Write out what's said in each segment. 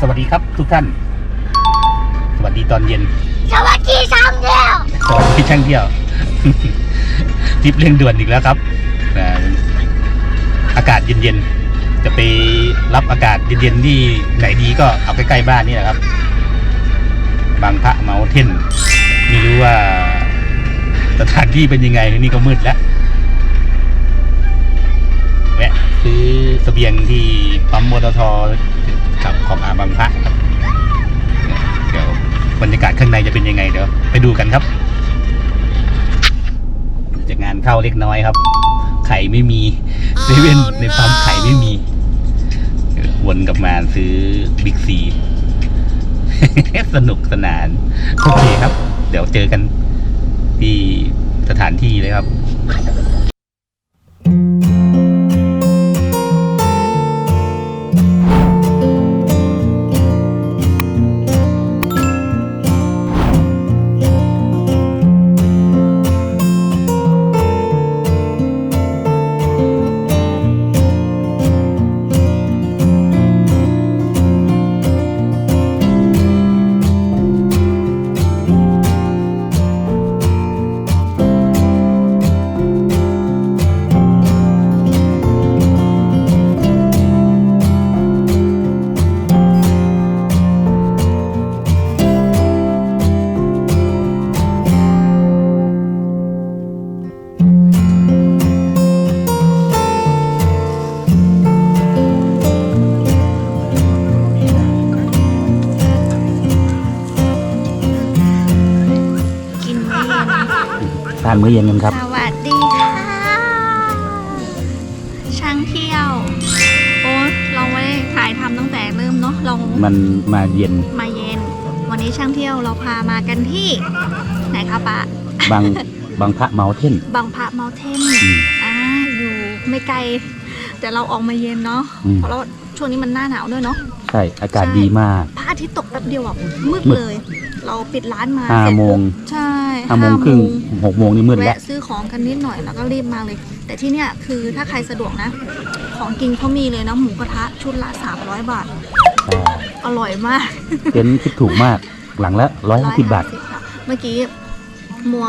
สวัสดีครับทุกท่าน สวัสดีตอนเย็น สวัสดีช่างเดียวสวัสดีช่างเที่ยวทริปเร่งด่วนอีกแล้วครับอ่าอากาศเย็นๆ จะไปรับอากาศเย็นๆที่ไหนดีก็เอาใกล้ๆบ้านนี่แหละครับ บางพระเมาเทนไม่รู้ว่าสถานที่เป็นยังไงนี่ก็มืดแล้วแวะซื้อเสบียงที่ปั๊มมอเต อร์ทขับของอาบางพระครับเดี๋ยวบรรยากาศข้างในจะเป็นยังไงเดี๋ยวไปดูกันครับจากงานเข้าเล็กน้อยครับ ไข่ไม่มีเซเว่นในปั๊มไข่ไม่มีเออวนกลับมาซื้อบิ๊กซีสนุกสนาน โอเคครับ เดี๋ยวเจอกันที่สถานที่เลยครับ มื้อเย็นกันครับ สวัสดีค่ะช่างเที่ยวโอ้เราไม่ได้ถ่ายทำตั้งแต่เริ่มเนาะเรามันมาเย็นมาเย็น วันนี้ช่างเที่ยวเราพามากันที่ ไหนคะปะบาง บางพระเมาเทนบางพระเมาเทนอืม อ่าอยู่ไม่ไกล แต่เราออกมาเย็นเนาะอืม เพราะเราช่วงนี้มันหน้าหนาวด้วยเนาะ ใช่ อากาศใช่ ดีมาก พระอาทิตย์ตกแป๊บเดียวอะมืดมืด เลย เราปิดร้านมาห้าเสร็จโมงปุ๊บใช่ห้าโมงครึ่งหกโมงนี่มืดแล้ว แวะซื้อของกันนิดหน่อยแล้วก็รีบมาเลย แต่ที่เนี่ยคือถ้าใครสะดวกนะ ของกินเขามีเลยนะหมูกระทะชุดละ 300 บาท อร่อยมาก เต็นท์คิดถูกมาก หลังละร้อยห้าสิบบาท 150ค่ะเมื่อกี้มัว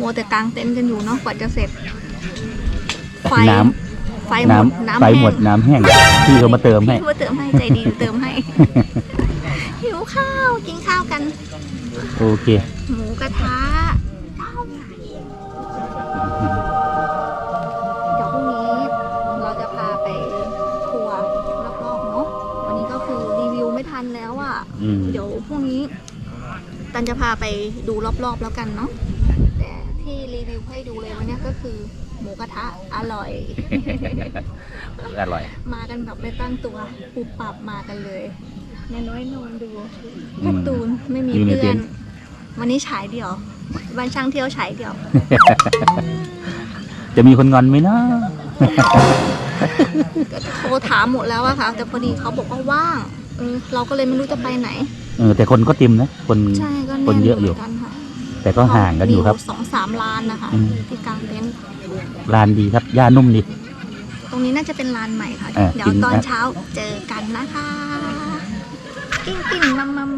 มัวแต่กางเต็นท์กันอยู่เนาะกว่าจะเสร็จ ไฟน้ ไฟำหมน้ดำไฟหมดแห้งน้ำแห้งพี่เขามาเติมให้มาเติมให้ใจดีเติมให้ หิวข้าวกินข้าวกัน โอเค หมูกระทะเดี๋ยวพรุ่งนี้เราจะพาไปทัวร์รอบๆเนาะวันนี้ก็คือรีวิวไม่ทันแล้วอะ่ะ อืม เดี๋ยวพรุ่งนี้ ตันจะพาไปดูรอบๆแล้วกันเนาะแต่ที่รีวิวให้ดูเลยวันเนี้ยก็คือห มูกระทะอร่อย อร่อย มากันแบบไม่ตั้งตัวปุบปับมากันเลยแม่น้อยนอนดูอืมการ์ตูนไม่มีอยู่ในเพื่เต็อนนท์ วันนี้ฉายเดี่ยววันช่างเที่ยวฉายเดี่ยว จะมีคนงอนไหมนะก็โทรถามหมดแล้วอะค่ะ แต่พอดีเขาบอกว่าว่างเออเราก็เลยไม่รู้จะไปไหน เออแต่คนก็เต็มนะ คน ใช่ก็คนแน่นเยอะอยู่ หมืกันค่ะ แต่ก็ห่างกันอยู่ครับมีสองสามล้านนะคะอืม ที่กลางเต็นท์ลานดีครับหญ้านุ่มดี ตรงนี้น่าจะเป็นลานใหม่ค่ะเออเดี๋ยวกินตอนนะ เช้าเจอกันนะคะกิ้งกิ้งมัมมัม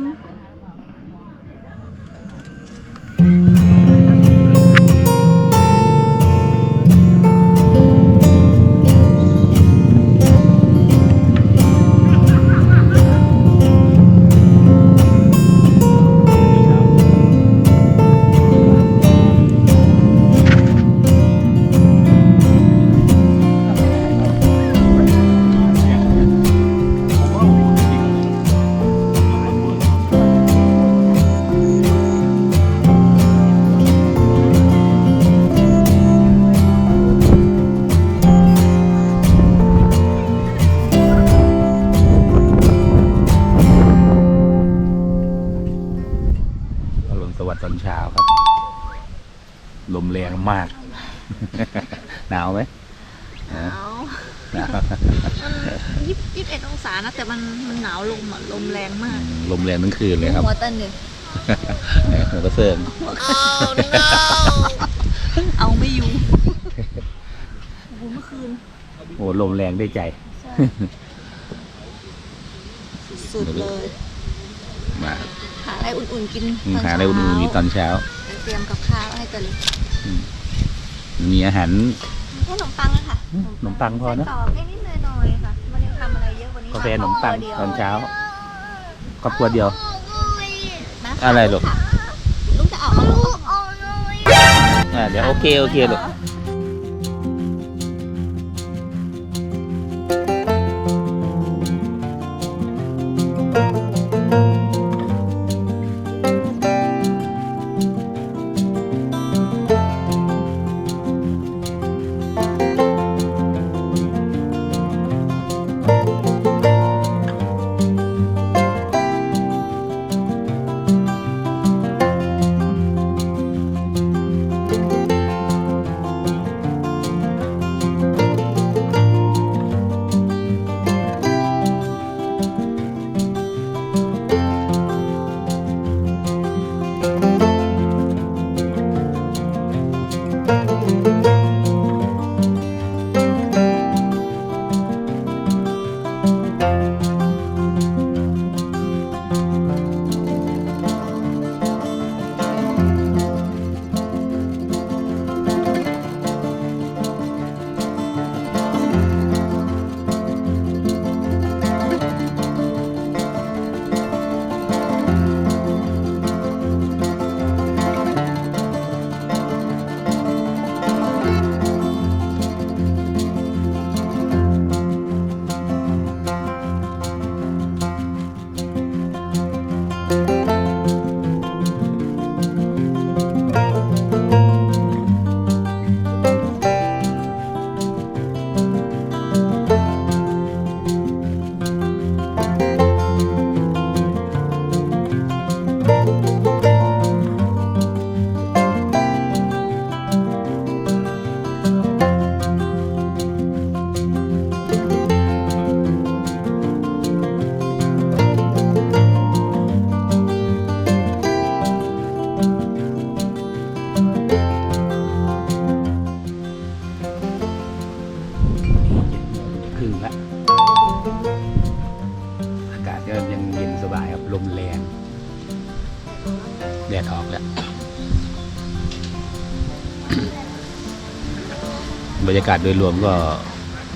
สวัสดิ์ตอนเช้าครับ ลมแรงมาก หนาวไหมหนาวหนาวยี่สิบยี่สิบเอ็ดองศานะแต่มันมันหนาวลมอะลมแรงมาก ลมแรงทั้งคืนเลยครับหัวเต้นหนึ่งหัวกระเซิงเอาไม่อยู่โอ้โหเมื่อคืนโอ้ลมแรงได้ใจใช่สุดๆเลยมา หาอะไรอุ่นๆกินอืมตนหาอะไรอุ่นๆกินตอนเช้าเตรียมกับข้าวให้ตะลิมีอาหาร แค่ขนมปังเลยค่ะอืมขนมปังพอเนอะไส้กรอกนิดๆหน่อยๆค่ะไมันยังทำอะไรเยอะกว่านี้กาแฟขนมปังครบครัวดียวตอนเช้า ครอบครัวเดียวนะคอะไรลูก ลูกจะเอามาลูก อ่าเดี๋ยวโอเคโอเคลูกค บรรยากาศโดยรวมก็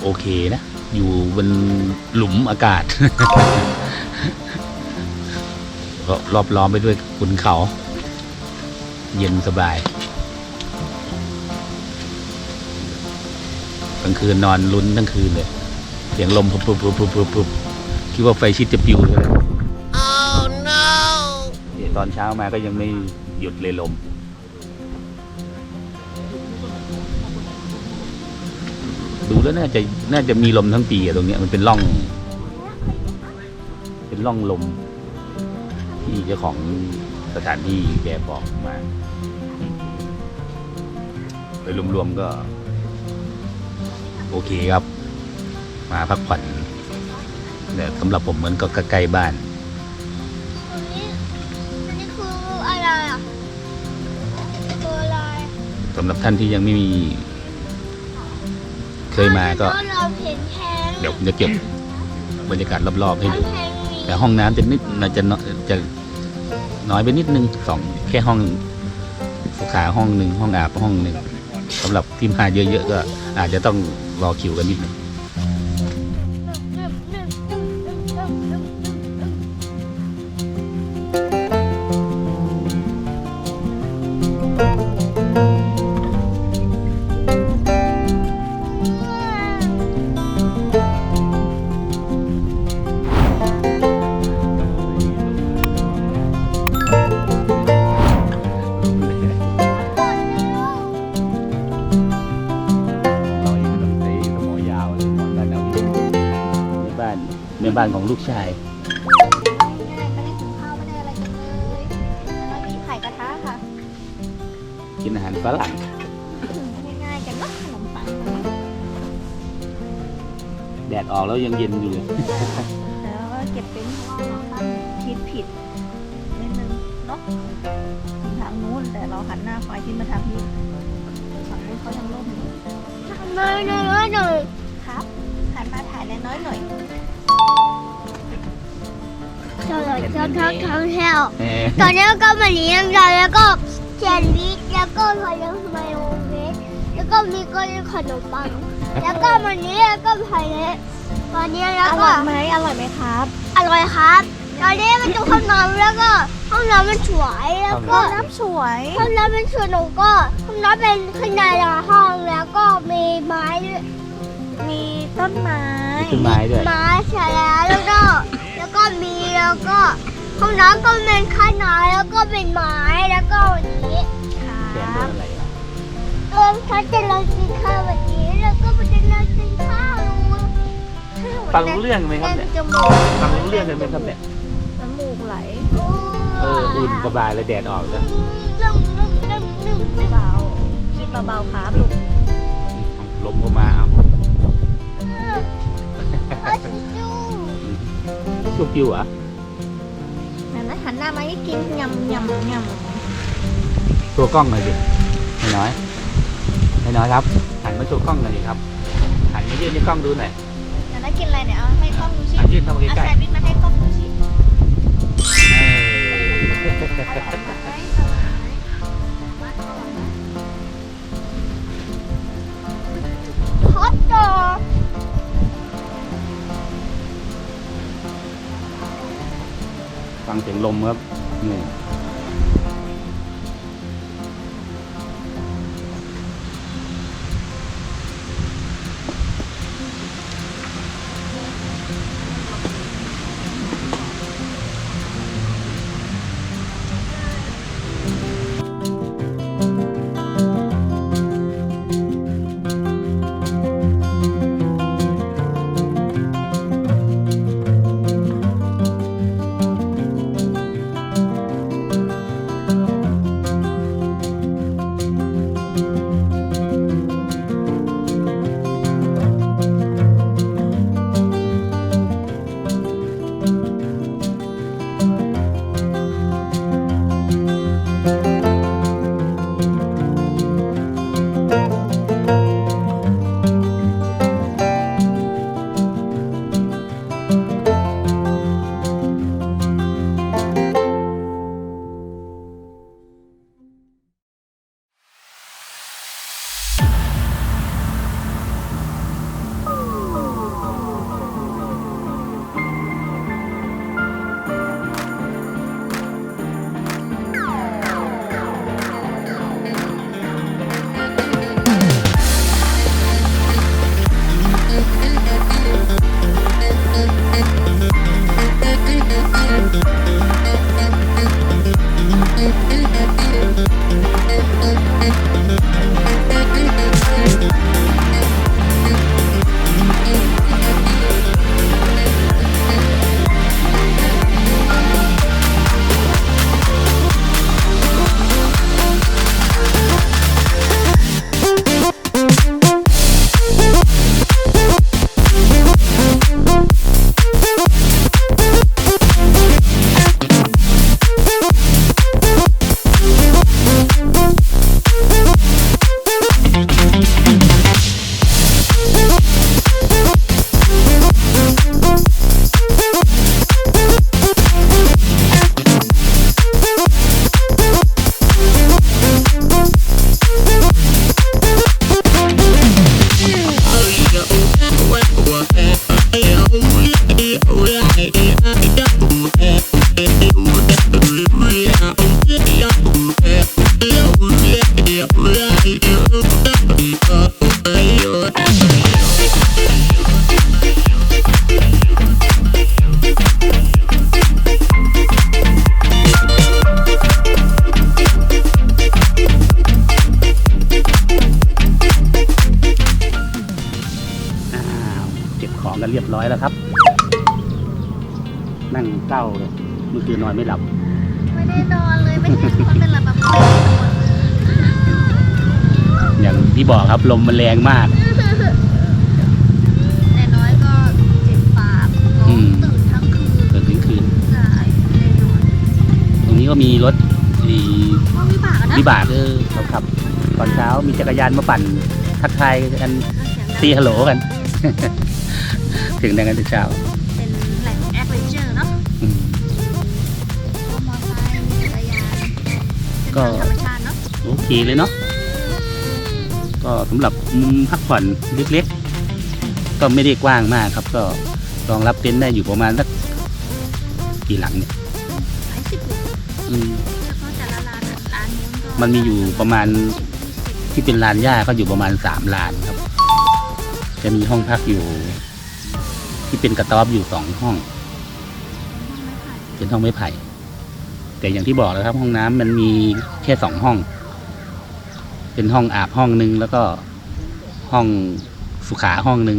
โอเคนะ อยู่บนหลุมอากาศ ก็รอบล้อมไปด้วยขุนเขา เย็นสบายกลางคืนนอนลุ้นทั้งคืนเลย เสียงลมปุ๊บปุ๊บปุ๊บปุ๊บปุ๊บปุ๊บคิดว่าไฟชิดจะปิวเลย oh no ตอนเช้ามาก็ยังไม่หยุดเลยลม ดูแล้วน่าจะน่าจะมีลมทั้งปีอะตรงเนี้ยมันเป็นร่อง เป็นร่องลม ที่เจ้าของสถานที่แกบอกมาโดยรวมๆก็ โอเคครับ มาพักผ่อนแต่สำหรับผมมันก็ใกล้ๆบ้าน อันนี้อันนี้คืออะไรอะตัวอะไร สำหรับท่านที่ยังไม่มี เคยมาก็เพระเราเห็นแทงเดี๋ยวผมจะเก็บบรรยากาศรอบๆให้ดูแทงมีแต่ห้องน้ำจะนิดน่าจะน้อยจะน้อยไปนิดนึงสองแค่ห้องสุขาห้องหนึ่งห้องอาบห้องหนึ่งสำหรับที่มาเยอะๆก็อาจจะต้องรอคิวกันนิดนึงานของลูกชายง่ายๆไม่ได้หุงข้าวไม่ได้อะไรกันเลยแล้วมีไข่กระทะค่ะกินอาหารฝรั่งง่ายๆกันเนาะขนมปังแดดออกแล้วยังเย็นอยู่เลยแล้วก็เก็บเป็นเพราะว่าเราตั้งทิศผิดนิดนึงเนาะทางนู้นแต่เราหันหน้าไฟที่มาทางนี้ฝั่งนู้นเขายังร่มอยู่น้อยน้อยน้อยครับหันมาถ่ายเล็กน้อยหน่อย เที่ยวเที่ยวเที่ยวเที่ยวเออตอนนี้ก็มาเลี้ยงเราแล้วก็แซนด์วิชแล้วก็พายองไมโอเวฟแล้วก็มีก้อนขนมปัง แล้วก็วันนี้แล้วก็พายเละตอนนี้แล้วอก็ร่อยไหมอร่อยไหมครับ อร่อยครับ ตอนนี้มันดูห้องน้ำแล้วก็ห้องน้ำมันสวยแล้วก็น้ำสวยห้องน้ำเป็นสวยหนูก็ห้องน้ำเป็นข้างในละห้องแล้วก็มีไม้ด้วยมีต้นไม้ต้นไม้ด้วยไม้ใช่แล้วแล้วก็แล้ว ก็มีแล้วก็ห้องน้ำก็เป็นข้างในแล้วก็เป็นไม้แล้วก็วันนี้แขนโดนอะไรอะเออถ้าจะลองกินข้าววันนี้แล้วก็มันจะลองกินข้าวลุงฟังรู้เรื่องไหมครับแน่นเนี่ยจมูกฟังรู้เรื่องกันไหมครับเนี่ยน้ำมูกไหลเอออุ่นสบายเลยแดดออกแล้วนึ่งนึ่งนึ่งนึ่งนึ่งเบาคิดเบาๆครับลูกลมเข้ามาเอาเอา ชุกอยู่เหรอะนั่นนะหันหน้ามาให้กินยำยำยตัวกล้องหน่อยดิไม่น้อยไม่น้อยครับ หันมาโชว์กล้องหน่อยดิครับหันมายื่นให้กล้องดูหน่อยำอยากได้กินอะไรเนี่ยเอาให้กล้องดูสิหัน ลมครับ ที่บอกครับลมมันแรงมาก แต่น้อยก็เจ็บปากร้องตื่นทั้งคืนตื่นทั้งคืนตรงนี้ก็มีรถดีวิบากนะวิบากเออเรับตอนเช้ามีจักรยานมาปั่นทักทายกันตีฮัลโหลกัน ถึงแดงกันแต่เช้าเป็นแหล่งแอคเวนเจอร์เนาะก็ธรรมชาติเนาะโอเคเลยเนาะ ก็สำหรับมุมพักผ่อนเล็กๆ ก็ไม่ได้กว้างมากครับ ก็รองรับเต็นท์ได้อยู่ประมาณสักกี่หลังเนี่ยหลายสิบอยู่อืมเฉพาะแต่ละร้านอะร้านนู้นก็มันมีอยู่ประมาณที่เป็นลานหญ้าก็อยู่ประมาณสามลานครับ จะมีห้องพักอยู่ ที่เป็นกระต๊อบอยู่สองห้อง เป็นห้องไม้ไผ่ แต่อย่างที่บอกแล้วครับ ห้องน้ำมันมีแค่สองห้อง เป็นห้องอาบห้องหนึ่งแล้วก็ห้องสุขาห้องหนึ่ง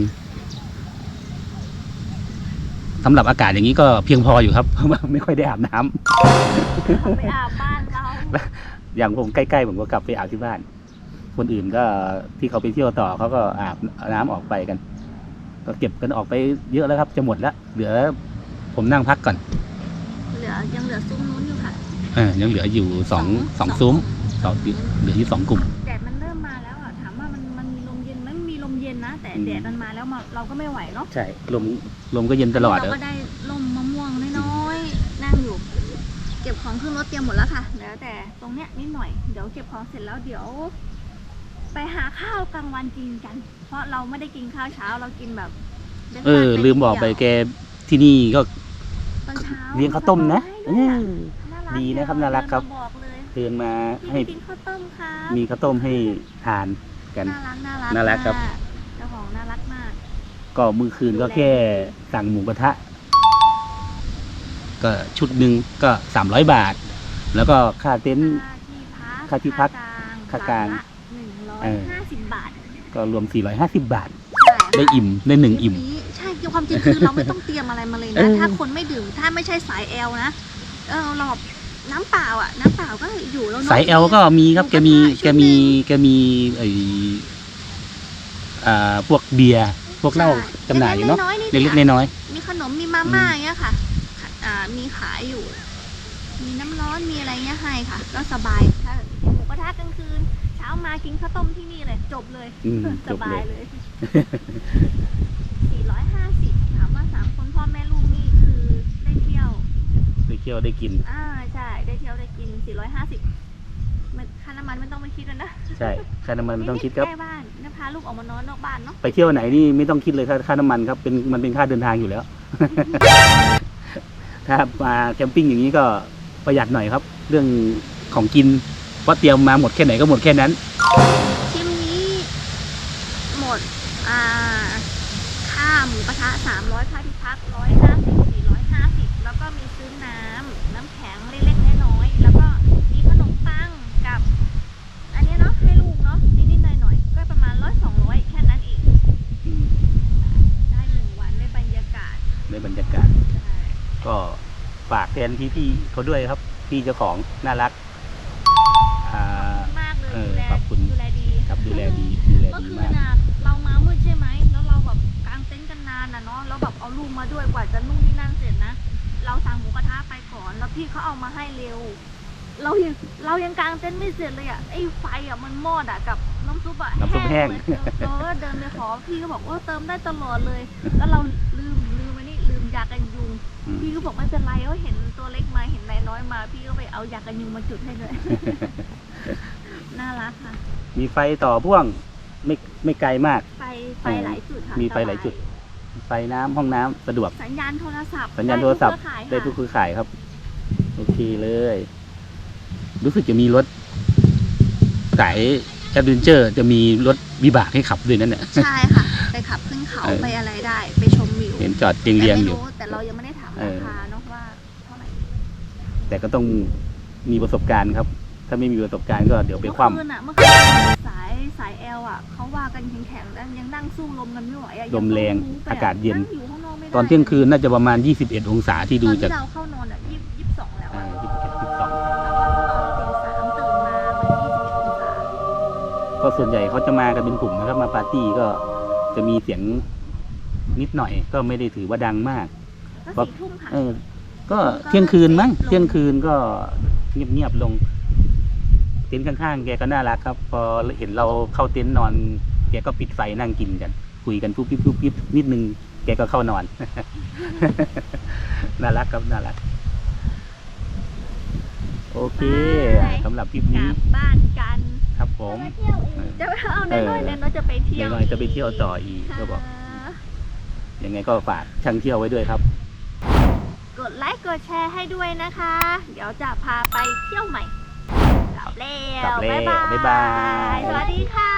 สำหรับอากาศอย่างนี้ก็เพียงพออยู่ครับ เพราะว่าไม่ค่อยได้อาบน้ำเอาไปอาบบ้านเราอย่างผมใกล้ๆผมก็กลับไปอาบที่บ้าน คนอื่นก็ที่เขาไปเที่ยวต่อเขาก็อาบน้ำออกไปกัน ก็เก็บกันออกไปเยอะแล้วครับ จะหมดแล้วเหลือ ผมนั่งพักก่อนเหลือยังเหลือซุ้มนู้นอยู่ค่ะ เออยังเหลืออยู่สองสองซุ้ม สองเหลืออยู่สองกลุ่ม แดดมันเริ่มมาแล้วอะถามว่ามันมันมีลมเย็นไหมมันมีลมเย็นนะ แต่อืม แดดมันมาแล้วมาเราก็ไม่ไหวเนาะใช่ลมลมก็เย็นตลอดเราเออก็ได้ลมมะม่วงน้อยๆนั่งอยู่ เก็บของขึ้นรถเตรียมหมดแล้วค่ะเหลือแต่ตรงเนี้ยนิดหน่อยเดี๋ยวเก็บของเสร็จแล้วเดี๋ยว ไปหาข้าวกลางวันกินกัน เพราะเราไม่ได้กินข้าวเช้าเรากินแบบเออ ลืมบอกไปแกที่นี่ก็ตอนเช้าเลี้ยงข้าวต้มนะเอเอออดีนะครับน่ารักครับ เดินมาบอกเลย เตือนมาพี่ให้ไปกินข้าวต้มค่ะมีข้าวต้มให้ทานกัน น่ารักน่ารักน่ารักครับ มเจ้าของน่ารักมาก ก็มือคืนก็แค่สั่งหมูกระทะ ก็ชุดหนึ่งก็สามร้อยบาท แล้วก็ค่าเต็นท์ ค่าที่พักค่าที่พักค่ากลางหนึ่งร้อยเออ ห้าสิบบาทก็รวม 450 บาทใช่ค่ะได้อิ่มได้หนึ่งอิ่มทริปนี้ใช่คือความจริงคือเราไม่ต้องเตรียมอะไรมาเลยเอนะ อ ถ้าคนไม่ดื่ม ถ้าไม่ใช่สายแอลนะ เออเราแบบ น้ำเปล่าอะ น้ำเปล่าก็อยู่แล้วเนะสายแอลก็มีครับ แกมีแกมีแกมีไออ่าพวกเบียร์พวกเหล้าจำหน่ายอยู่เนาะเล็กเล็กๆๆน้อยมีขนมมีมาม่าอย่างเงี้ยค่ะค่ะอ่ามีขายอยู่ มีน้ำร้อนมีอะไรเงี้ยให้ค่ะ ก็สบายถ้าหมูกระทะกลางคืน เช้ามากินข้าวต้มที่นี่เลย จบเลยอืมสจบบายเลยเลย450ถามว่าสามคนพ่อแม่ลูกนี่คือได้เที่ยว ๆ ได้เที่ยวได้กิน อ่าใช่ได้เที่ยวได้กิน 450มันค่าน้ำมันไม่ต้องไปคิดแล้วนะใช่ค่าน้ำมันไม่ต้องคิดครับใกล้บ้านนะพาลูกออกมานอนนอกบ้านเนาะไปเที่ยวไหนนี่ไม่ต้องคิดเลยค่าค่าน้ำมันครับเป็นมันเป็นค่าเดินทางอยู่แล้ว ถ้ามาแคมปิ้งอย่างนี้ก็ประหยัดหน่อยครับ เรื่องของกินเพราะเตรียมมาหมดแค่ไหนก็หมดแค่นั้นทริปนี้หมดอ่าค่าหมูกระทะ300ค่าที่พัก150 450แล้ว ก็มีซื้อน้ำน้ำแข็งเล็กๆน้อยๆแล้วก็มีขนมปังกับ อันนี้เนาะให้ลูกเนาะนิดๆหน่อยๆก็ประมาณร้อยสองร้อยแค่นั้นเองอืมได้หนึ่งวันได้บรรยากาศในบรรยากาศใช่ก็ฝากแทนพี่พี่ๆเขาด้วยครับ พี่เจ้าของน่ารักอ่ามากเลยเออดูแลขอบคุณดูแลดีครับดูแลดีดูแลเมื่อดีคืนมากน่ะเรามามืดใช่ไหมแล้วเราแบบกางเต็นท์กันนานน่ะเนาะแล้วแบบเอาลูกมาด้วยกว่าจะนู่นนี่นั่นเสร็จนะ เราสั่งหมูกระทะไปก่อน แล้วพี่เขาเอามาให้เร็ว เรายังเรายังกางเต็นท์ไม่เสร็จเลยอะไอ้ไฟอะมันมอดอะกับน้ำซุปอะน้ำซุปแห้งเลยเราก็เดินไปขอพี่ก็บอกว่าเติมได้ตลอดเลย แล้วเราลืมลืมอันนี้ลืมยากันยุงอืมพี่ก็บอกไม่เป็นไรเขาเห็นตัวเล็กมาเห็นนายน้อยมา พี่ก็ไปเอายากันยุงมาจุดให้เลย น่ารักค่ะ มีไฟต่อพ่วงไม่ไม่ไกลมาก ไฟไฟหลายจุดค่ะมีไฟหลายจุด ไฟน้ำห้องน้ำสะดวก สัญญาณโทรศัพท์สัญญาณโทรศัพท์ได้ได้ทุทุกกเครือคือข่ายครับ โอเคเลย รู้สึกจะมีรถสายแอดเวนเจอร์ จะมีรถวิบากให้ขับด้วยนั่นแหละข่ายใช่ค่ะ ไปขับขึ้นเขาเออ ไปอะไรได้ ไปชมวิวเห็นจอดเรียงๆอยู่ แต่ไม่รู้แต่เรายังไม่ได้ถามเอราอ คาเนาะว่าเท่าไหร่แต่ก็ต้องมีประสบการณ์ครับ ถ้าไม่มีประสบการณ์ก็เดี๋ยวไปคว่เมื่อคืนอะเมื่อคืน สายสายแอลอะเขาว่ากันแข็งๆแล้วยังนั่งสู้ลมกันไม่ไหวอะลมแรงยังต้องรู้ไปะอากาศเย็นงอยู่ข้างนอกไม่ได้ำตอนเที่ยงคืนน่าจะประมาณ 21 องศาที่ตดูอนจากที่เราเข้านอนอะยี่สิบสองแล้วอ่าอะ21 12แล้วก็ตอนตีสามตื่นมามันยี่สิบเอ็ดองศาก็ส่วนใหญ่เขาจะมากันเป็นกลุ่มนะครับมาปาร์ตี้ก็จะมีเสียงนิดหน่อย ก็ไม่ได้ถือว่าดังมากก็สี่ทุ่มค่ะ เออก็เที่ยงคืนมั้งเที่ยงคืนก็เงียบๆลงเต็นท์ข้างๆ แกก็น่ารักครับ พอเห็นเราเข้าเต็นท์นอน แกก็ปิดไฟนั่งกินกัน คุยกันปุ๊บปิ๊บปุ๊บปิ๊บนิดนึง แกก็เข้านอน น่ารักครับน่ารักกโอเคบ๊ายบายสำหรับทริปกนี้ลับบ้านกันครับผมมาเที่ยวเองจะเอาในน้อยเออในน้อยจะไปเที่ยวในน้อยจะไปเที่ยวต่ออีกก็บอกค่ะยังไงก็ฝากช่างเที่ยวไว้ด้วยครับ กดไลค์กดแชร์ให้ด้วยนะคะ เดี๋ยวจะพาไปเที่ยวใหม่กลั บแล้วกับแล้วบ๊ายบาย สวัสดีค่ะ